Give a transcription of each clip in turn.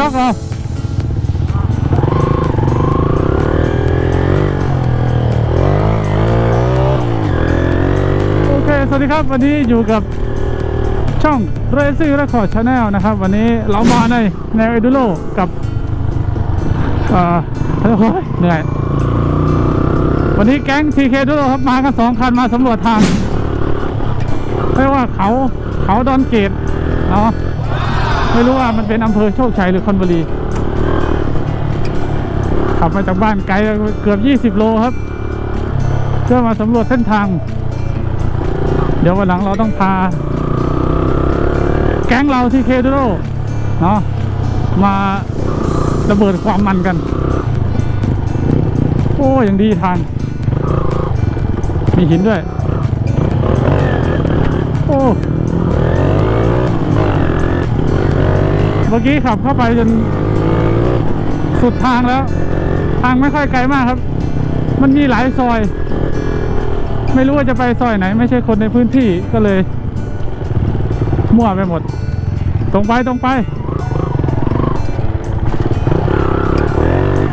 ล็อกเหรอโอเค สวัสดีครับ วันนี้อยู่กับช่อง Racing Record Channel นะครับ วันนี้เรามาในแนวเอดูโ o กับเอ่อโอ้ยเหนื่อย วันนี้แก๊ง TK ดูโ o ครับ มากันสองคันมาสำรวจทางเรียกว่าเขาเขาดอนเกตเนาะ ไม่รู้ว่ามันเป็นอำเภอโชคชัยหรือคอนบุรีขับมาจากบ้านไกลเกือบ 20 โลครับ เพื่อมาสำรวจเส้นทาง เดี๋ยววันหลังเราต้องพา แก๊งเราที่เคดูโรเนาะมาระเบิดความมันกัน โอ้ยังดีทาง มีหินด้วย กี้ขับเข้าไปจนสุดทางแล้ว ทางไม่ค่อยไกลมากครับ มันมีหลายซอย ไม่รู้ว่าจะไปซอยไหน ไม่ใช่คนในพื้นที่ก็เลย มั่วไปหมด ตรงไปตรงไป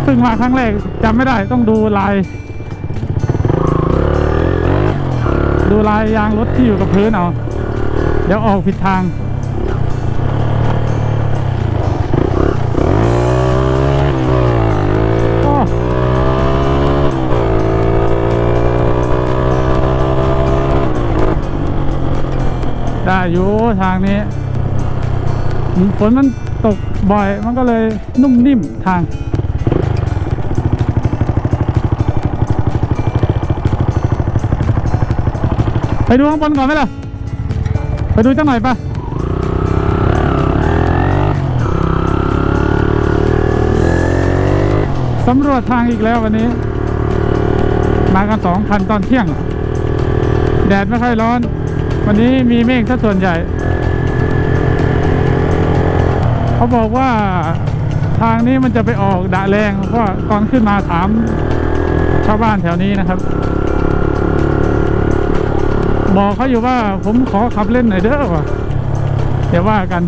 เพิ่งมาครั้งแรกจำไม่ได้ต้องดูลาย ดูลายยางรถที่อยู่กับพื้นเอา เดี๋ยวออกผิดทาง อยู่ทางนี้ฝนมันตกบ่อย มันก็เลยนุ่มนิ่มทาง ไปดูข้างบนก่อนไหมล่ะ ไปดูจังหน่อยปะสำรวจทางอีกแล้ววันนี้ มากันสองคันตอนเที่ยง แดดไม่ค่อยร้อน วันนี้มีเมฆซะส่วนใหญ่ เขาบอกว่าทางนี้มันจะไปออกดะแรงเพราะตอนขึ้นมาถามชาวบ้านแถวนี้นะครับ บอกเขาอยู่ว่าผมขอขับเล่นหน่อยเด้อว่ะเดี๋ยวว่ากัน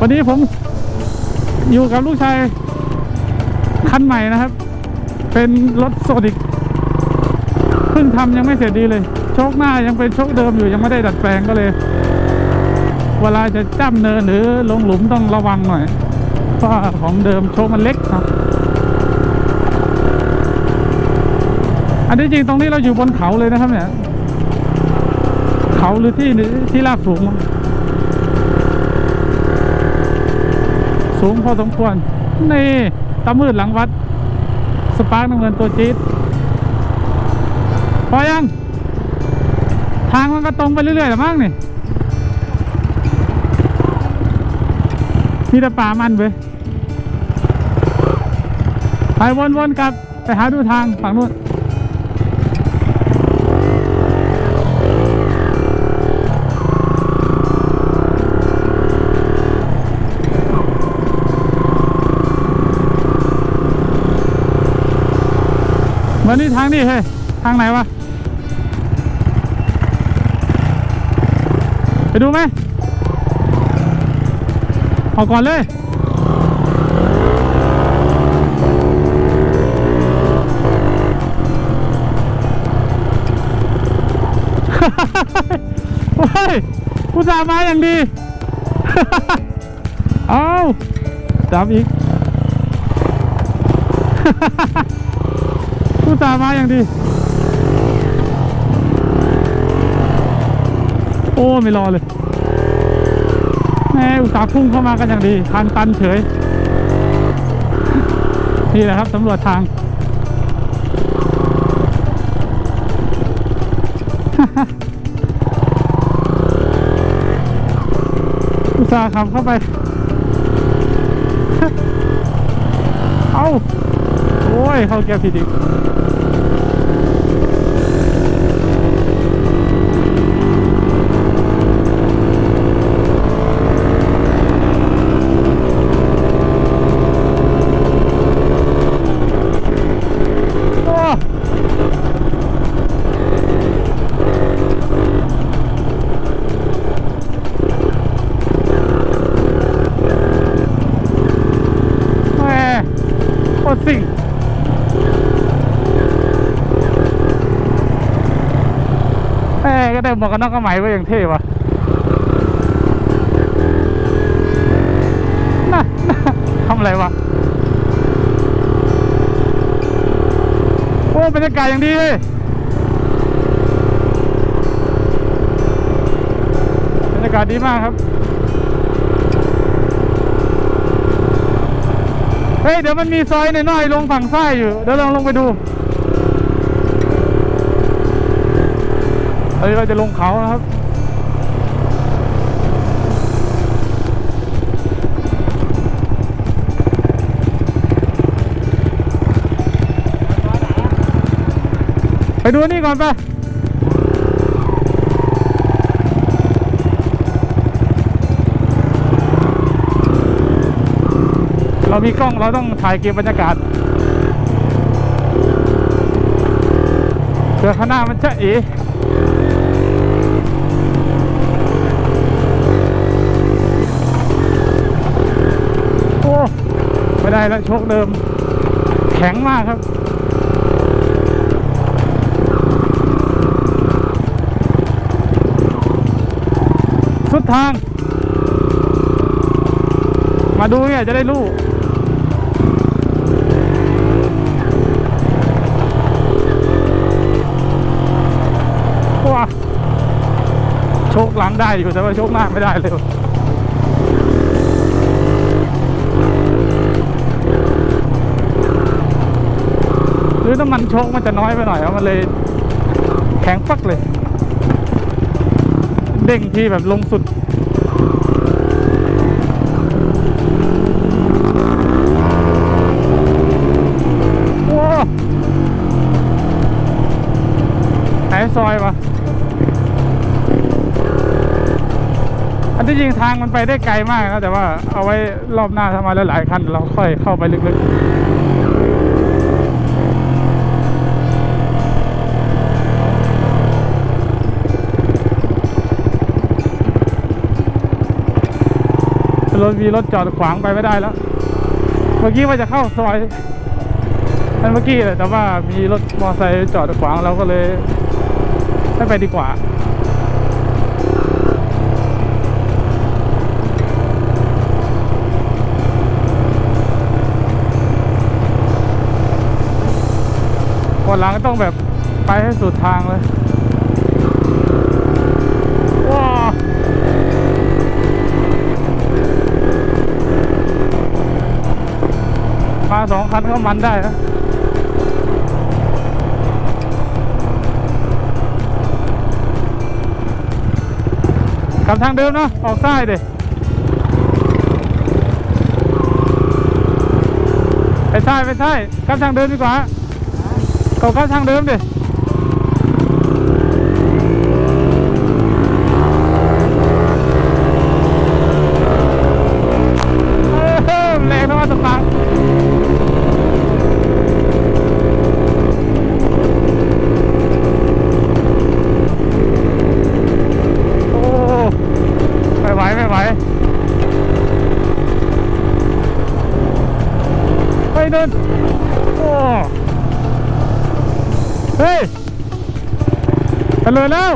วันนี้ผมอยู่กับลูกชายคันใหม่นะครับ เป็นรถโซนิก พิ่งทำยังไม่เสร็จดีเลย โชคหน้ายังเป็นโชคเดิมอยู่ยังไม่ได้ดัดแปลงก็เลย เวลาจะจ้ำเนินหรือลงหลุมต้องระวังหน่อย เพราะของเดิมโชคมันเล็กครับ อันที่จริงตรงนี้เราอยู่บนเขาเลยนะครับเนี่ย เขาหรือที่ที่ราบสูง สูงพอสมควร นี่ตามืดหลังวัด สปาร์กน้ำเงินตัวจี๊ด อยัง ทางมันก็ตรงไปเรื่อยๆแต่มั้งนี่มีแต่ป่ามันเว้ยไปวนๆกลับไปหาดูทางฝั่งนู้นเหมือนนี่ทางนี่เฮ้ยทางไหนวะ ดูไหมเอาก่อนเลย โอ้ยผู้สามาอย่างดี เอาจับอีกผู้สามาอย่างดี โอ้ไม่รอเลยแม่อุตส่าห์พุ่งเข้ามากันอย่างดีคันตันเฉย นี่แหละครับสำรวจทาง อุตส่าห์ขับเข้าไป เอาโอ้ย เข้าเกียร์ผิดอีก ก็ได้หมวกกันน็อกก็ใหม่ไว้อย่างเท่ว่ะน่ะน่ะทำอะไรวะโอ้บรรยากาศอย่างดีเลยบรรยากาศดีมากครับเฮ้ยเดี๋ยวมันมีซอยน้อยๆลงฝั่งซ้ายอยู่เดี๋ยวลองลงไปดู เฮ้ยเราจะลงเขานะครับ ไปดูนี่ก่อนไปเรามีกล้องเราต้องถ่ายเก็บบรรยากาศเผื่อข้างหน้ามันจะเอ๋ ไม่ได้แล้วโชคเดิม แข็งมากครับสุดทาง มาดูเนี่ยจะได้รู้ว้าโชคหลังได้อยู่แต่ว่าโชคหน้าไม่ได้เลย หรือน้ำมันโชคมันจะน้อยไปหน่อยมันเลยแข็งปักเลย เด้งทีแบบลงสุดว้าวไหนซอยวะอันที่จริงทางมันไปได้ไกลมากนะแต่ว่าเอาไว้รอบหน้าถ้ามาหลายๆคันเราค่อยเข้าไปลึกๆ รถมีรถจอดขวางไปไม่ได้แล้ว เมื่อกี้ว่าจะเข้าซอยนั่นเมื่อกี้เลยแต่ว่ามีรถมอเตอร์ไซค์จอดขวางเราก็เลยไม่ไปดีกว่าวันหลังต้องแบบไปให้สุดทางเลย คันก็มันได้นะกลับทางเดิมเนาะออกซ้ายเด็ไปซ้ายไปซ้ายกลับทางเดิมดีกว่าเขากลับทางเดิมดิ ดินโอ้เฮ้ยไปเลยแล้ว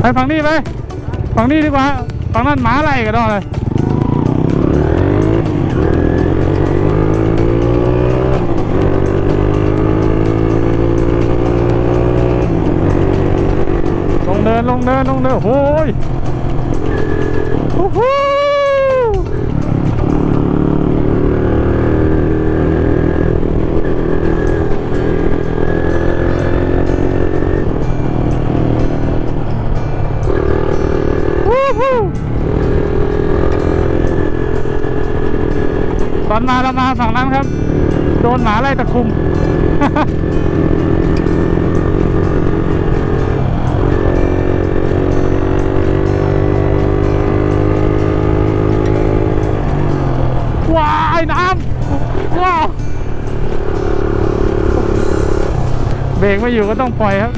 ไปฝั่งนี้ไปฝั่งนี้ดีกว่าฝั่งนั้นหมาไล่กันดอเลยลงเดินลงเดินลงเดินโอ้ย ตอนมาเรามาฝั่งนั้นครับ โดนหมาไล่ตะคุม เบรกไม่อยู่ก็ต้องปล่อยครับ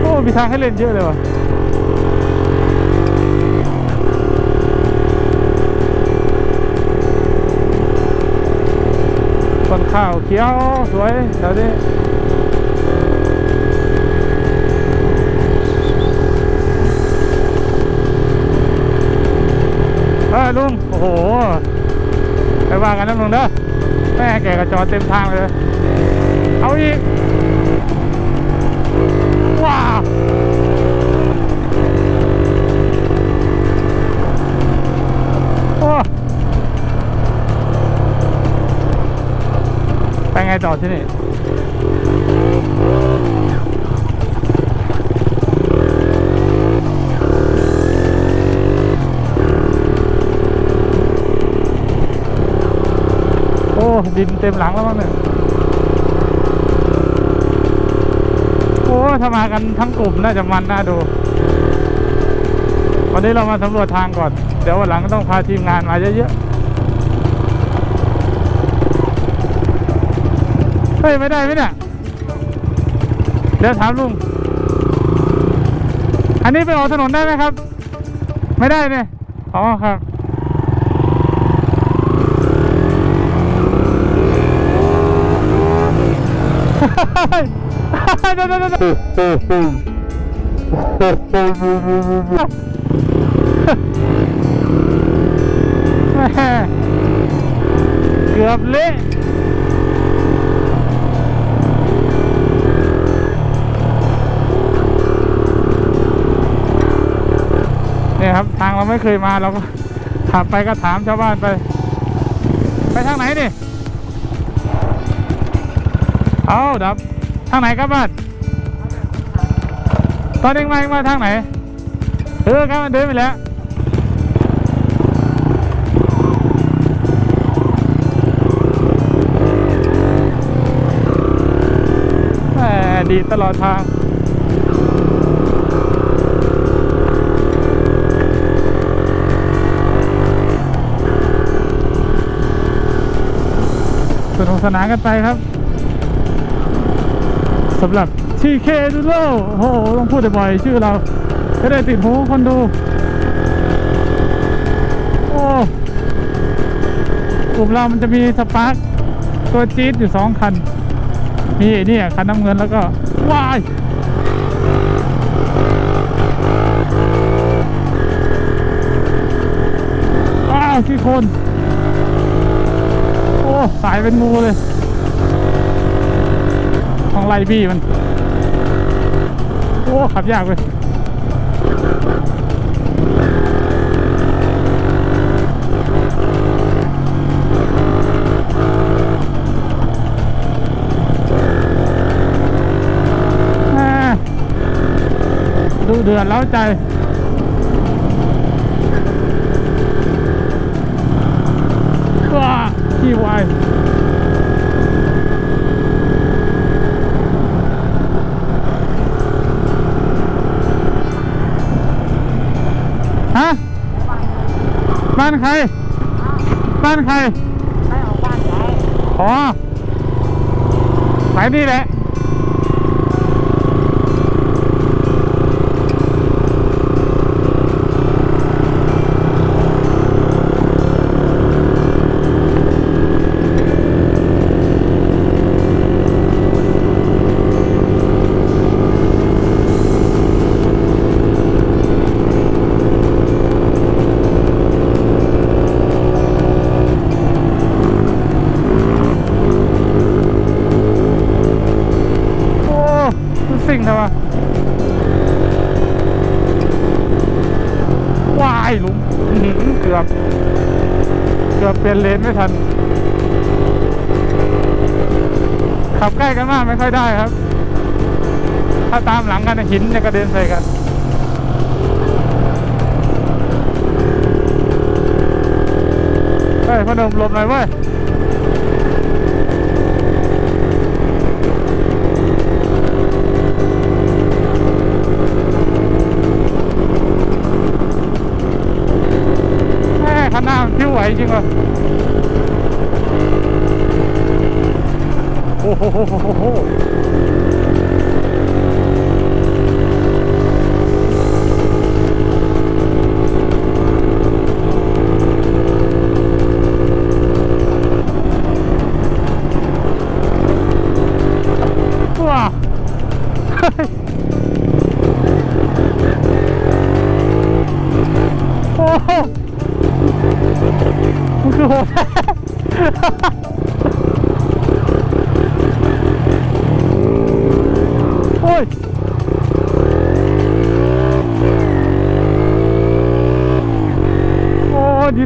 โอ้มีทางให้เล่นเยอะเลยว่ะต้นข้าวเขียวสวยแถวนี้ ออลุง โอ้โห ไปว่ากันนะลุงเด้อแม่แกกระจอดเต็มทางเลย เอาอีก ว้าวโอ้ไปไงต่อที่นี่ ดินเต็มหลังแล้วมั้งเนี่ยโอ้ถ้ามากันทั้งกลุ่มน่าจะมันน่าดูวันนี้เรามาสำรวจทางก่อน เดี๋ยววันหลังต้องพาทีมงานมาเยอะๆ เฮ้ย ไม่ได้ไหมเนี่ย เดี๋ยวถามลุง อันนี้ไปออกถนนได้ไหมครับ ไม่ได้เนี่ยอ๋อครับ เดี๋ยวเดี๋ยวเกือบเละเนี่ยครับ ทางเราไม่เคยมาเราก็ขับไปก็ถามชาวบ้านไป ไปทางไหนนี่ เอาดับางไหนครับบ้านตอนเองมาเองมาทางไหนเออครับมันเดินไปแล้วแหมดีตลอดทางสนุกสนานกันไปครับ สำหรับ TK ดูโลโอ้โห ต้องพูดบ่อยๆชื่อเราจะได้ติดหูคนดู โอ้กลุ่มเรามันจะมีสปาร์คตัวจี๊ดอยู่สองคัน มีนี่คันน้ำเงินแล้วก็ว้ายว้าวที่คน โอ้ สายเป็นงูเลย ต้องไล่บี้มัน โอ้ขับยากเลยดูเดือดแล้วใจว้าขี้วาย บ้านใคร บ้านใคร ไม่เอาบ้านย้ายอ๋อไปนี่แหละ กือบเกือบเปลี่ยนเลนไม่ทัน ขับใกล้กันมากไม่ค่อยได้ครับ ถ้าตามหลังกันหินจะกระเด็นใส่กันเฮ้ยพนมหลบหน่อยเว้ย โอ้โ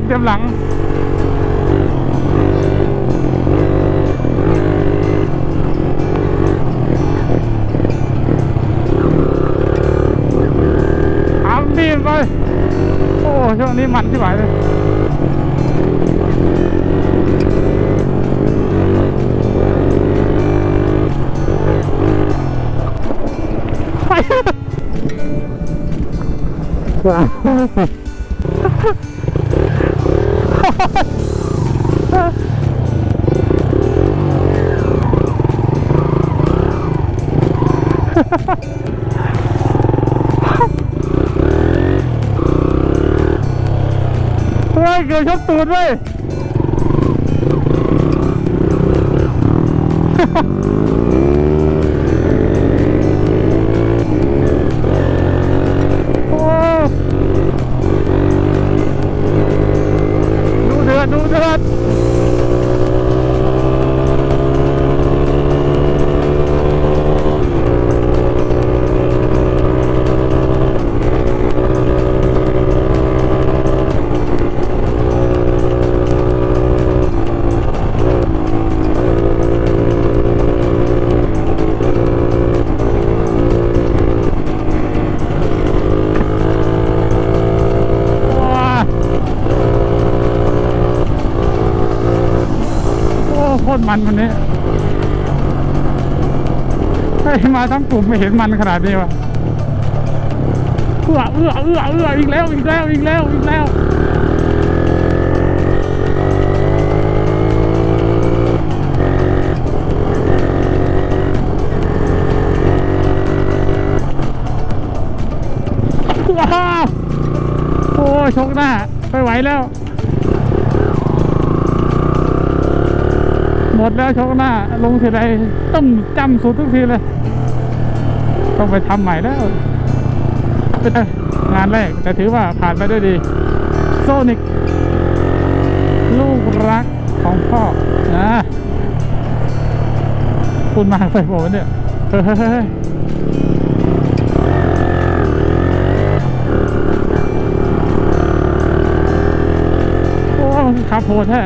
เต็มหลังทำดีไป โอ้ช่วงนี้มันที่ไหวเลยไป เฮ้ยเกือบชกตูดเว้ย ตรมันวันนี้เฮ้ยมาทั้งกลุ่มไม่เห็นมันขนาดนี้วะเอื้อเอื้อเอื้อเอื้ออีกแล้วอีกแล้วอีกแล้วอีกแล้วว้าวโอ้ชกหน้าไม่ไหวแล้ว หมดแล้วชกหน้า ลงทีไรต้องจำสุดทุกทีเลย ต้องไปทำใหม่แล้วเป็นงานแรก แต่ถือว่าผ่านไปด้วยดี โซนิก ลูกรักของพ่อนะคุณมากไปผมเนี่ยเฮ้ยเฮ้ยเฮ้ยโอ้ขับโหดแท้